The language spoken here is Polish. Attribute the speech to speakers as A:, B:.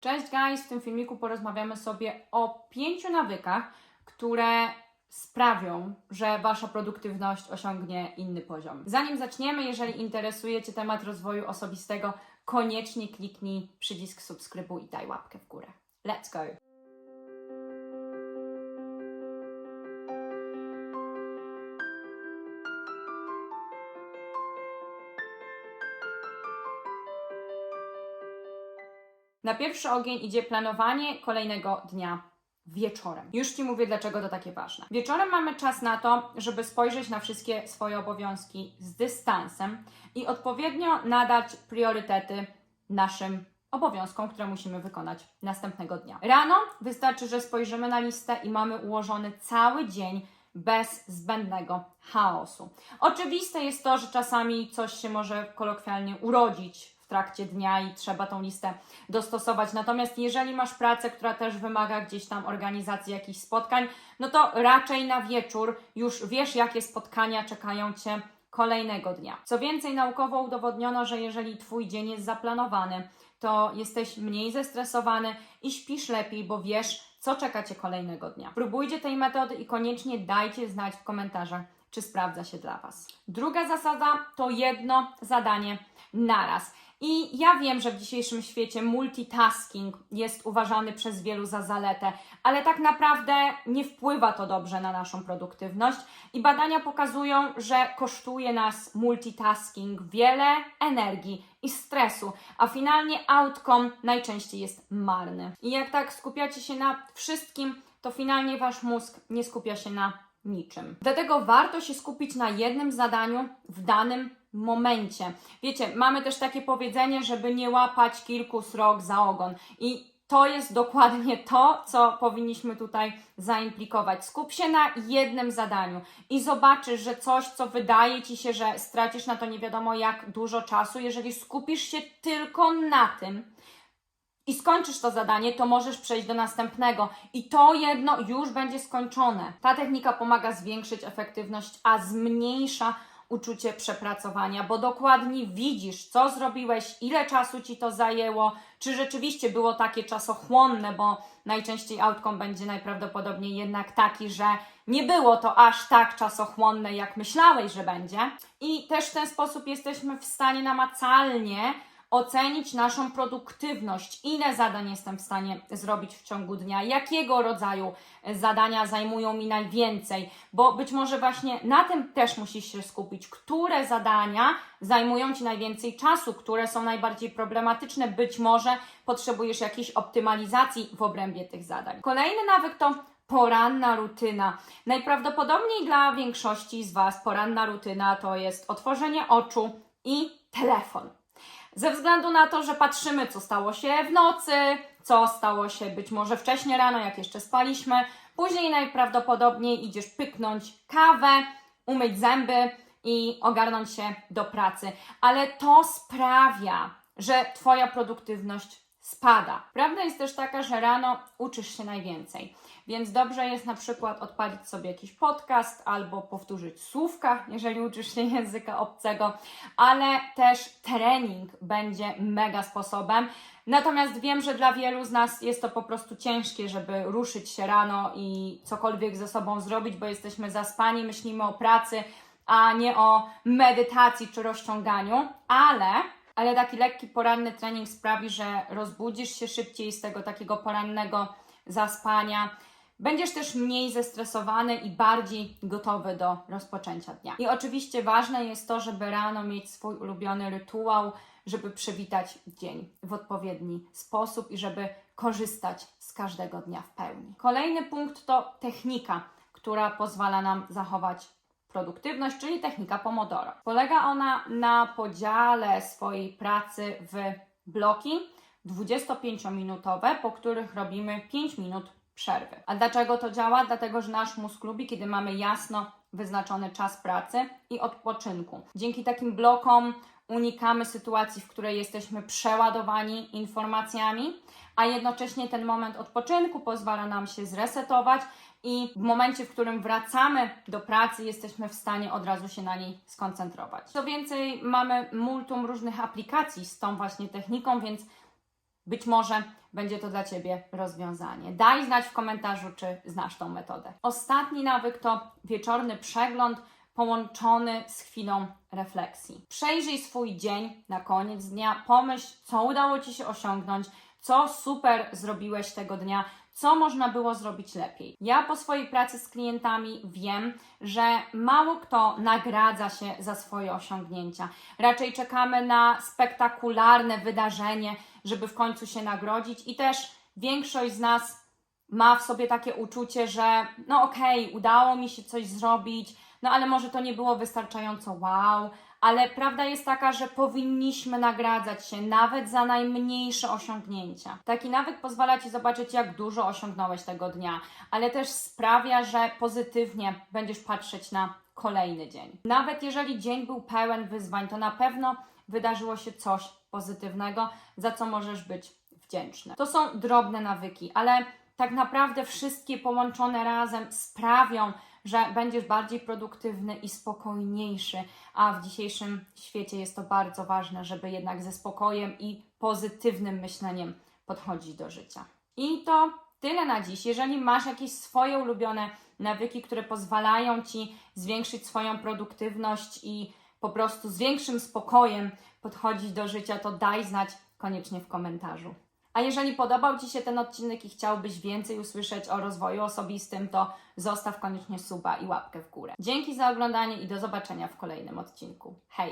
A: Cześć guys, w tym filmiku porozmawiamy sobie o pięciu nawykach, które sprawią, że Wasza produktywność osiągnie inny poziom. Zanim zaczniemy, jeżeli interesuje Cię temat rozwoju osobistego, koniecznie kliknij przycisk subskrybuj i daj łapkę w górę. Let's go! Na pierwszy ogień idzie planowanie kolejnego dnia wieczorem. Już Ci mówię, dlaczego to takie ważne. Wieczorem mamy czas na to, żeby spojrzeć na wszystkie swoje obowiązki z dystansem i odpowiednio nadać priorytety naszym obowiązkom, które musimy wykonać następnego dnia. Rano wystarczy, że spojrzymy na listę i mamy ułożony cały dzień bez zbędnego chaosu. Oczywiste jest to, że czasami coś się może kolokwialnie urodzić trakcie dnia i trzeba tą listę dostosować. Natomiast jeżeli masz pracę, która też wymaga gdzieś tam organizacji jakichś spotkań, no to raczej na wieczór już wiesz, jakie spotkania czekają Cię kolejnego dnia. Co więcej, naukowo udowodniono, że jeżeli Twój dzień jest zaplanowany, to jesteś mniej zestresowany i śpisz lepiej, bo wiesz, co czeka Cię kolejnego dnia. Próbujcie tej metody i koniecznie dajcie znać w komentarzach, czy sprawdza się dla Was. Druga zasada to jedno zadanie naraz. I ja wiem, że w dzisiejszym świecie multitasking jest uważany przez wielu za zaletę, ale tak naprawdę nie wpływa to dobrze na naszą produktywność i badania pokazują, że kosztuje nas multitasking wiele energii i stresu, a finalnie outcome najczęściej jest marny. I jak tak skupiacie się na wszystkim, to finalnie wasz mózg nie skupia się na niczym. Dlatego warto się skupić na jednym zadaniu w danym momencie. Wiecie, mamy też takie powiedzenie, żeby nie łapać kilku srok za ogon. I to jest dokładnie to, co powinniśmy tutaj zaimplikować. Skup się na jednym zadaniu i zobaczysz, że coś, co wydaje ci się, że stracisz na to nie wiadomo jak dużo czasu, jeżeli skupisz się tylko na tym, i skończysz to zadanie, to możesz przejść do następnego. I to jedno już będzie skończone. Ta technika pomaga zwiększyć efektywność, a zmniejsza uczucie przepracowania, bo dokładnie widzisz, co zrobiłeś, ile czasu ci to zajęło, czy rzeczywiście było takie czasochłonne, bo najczęściej outcome będzie najprawdopodobniej jednak taki, że nie było to aż tak czasochłonne, jak myślałeś, że będzie. I też w ten sposób jesteśmy w stanie namacalnie ocenić naszą produktywność, ile zadań jestem w stanie zrobić w ciągu dnia, jakiego rodzaju zadania zajmują mi najwięcej, bo być może właśnie na tym też musisz się skupić, które zadania zajmują Ci najwięcej czasu, które są najbardziej problematyczne, być może potrzebujesz jakiejś optymalizacji w obrębie tych zadań. Kolejny nawyk to poranna rutyna. Najprawdopodobniej dla większości z Was poranna rutyna to jest otworzenie oczu i telefon. Ze względu na to, że patrzymy, co stało się w nocy, co stało się być może wcześniej rano, jak jeszcze spaliśmy. Później najprawdopodobniej idziesz pyknąć kawę, umyć zęby i ogarnąć się do pracy. Ale to sprawia, że Twoja produktywność spada. Prawda jest też taka, że rano uczysz się najwięcej. Więc dobrze jest na przykład odpalić sobie jakiś podcast albo powtórzyć słówka, jeżeli uczysz się języka obcego, ale też trening będzie mega sposobem. Natomiast wiem, że dla wielu z nas jest to po prostu ciężkie, żeby ruszyć się rano i cokolwiek ze sobą zrobić, bo jesteśmy zaspani, myślimy o pracy, a nie o medytacji czy rozciąganiu, ale ale taki lekki poranny trening sprawi, że rozbudzisz się szybciej z tego takiego porannego zaspania. Będziesz też mniej zestresowany i bardziej gotowy do rozpoczęcia dnia. I oczywiście ważne jest to, żeby rano mieć swój ulubiony rytuał, żeby przywitać dzień w odpowiedni sposób i żeby korzystać z każdego dnia w pełni. Kolejny punkt to technika, która pozwala nam zachować produktywność, czyli technika Pomodoro. Polega ona na podziale swojej pracy w bloki 25-minutowe, po których robimy 5 minut przerwy. A dlaczego to działa? Dlatego, że nasz mózg lubi, kiedy mamy jasno wyznaczony czas pracy i odpoczynku. Dzięki takim blokom unikamy sytuacji, w której jesteśmy przeładowani informacjami, a jednocześnie ten moment odpoczynku pozwala nam się zresetować i w momencie, w którym wracamy do pracy, jesteśmy w stanie od razu się na niej skoncentrować. Co więcej, mamy multum różnych aplikacji z tą właśnie techniką, więc być może będzie to dla Ciebie rozwiązanie. Daj znać w komentarzu, czy znasz tą metodę. Ostatni nawyk to wieczorny przegląd połączony z chwilą refleksji. Przejrzyj swój dzień na koniec dnia, pomyśl, co udało Ci się osiągnąć, co super zrobiłeś tego dnia, co można było zrobić lepiej. Ja po swojej pracy z klientami wiem, że mało kto nagradza się za swoje osiągnięcia. Raczej czekamy na spektakularne wydarzenie, żeby w końcu się nagrodzić i też większość z nas ma w sobie takie uczucie, że no okej, udało mi się coś zrobić, no ale może to nie było wystarczająco wow, ale prawda jest taka, że powinniśmy nagradzać się nawet za najmniejsze osiągnięcia. Taki nawyk pozwala Ci zobaczyć, jak dużo osiągnąłeś tego dnia, ale też sprawia, że pozytywnie będziesz patrzeć na kolejny dzień. Nawet jeżeli dzień był pełen wyzwań, to na pewno wydarzyło się coś pozytywnego, za co możesz być wdzięczny. To są drobne nawyki, ale tak naprawdę wszystkie połączone razem sprawią, że będziesz bardziej produktywny i spokojniejszy, a w dzisiejszym świecie jest to bardzo ważne, żeby jednak ze spokojem i pozytywnym myśleniem podchodzić do życia. I to tyle na dziś. Jeżeli masz jakieś swoje ulubione nawyki, które pozwalają ci zwiększyć swoją produktywność i po prostu z większym spokojem podchodzić do życia, to daj znać koniecznie w komentarzu. A jeżeli podobał Ci się ten odcinek i chciałbyś więcej usłyszeć o rozwoju osobistym, to zostaw koniecznie suba i łapkę w górę. Dzięki za oglądanie i do zobaczenia w kolejnym odcinku. Hej!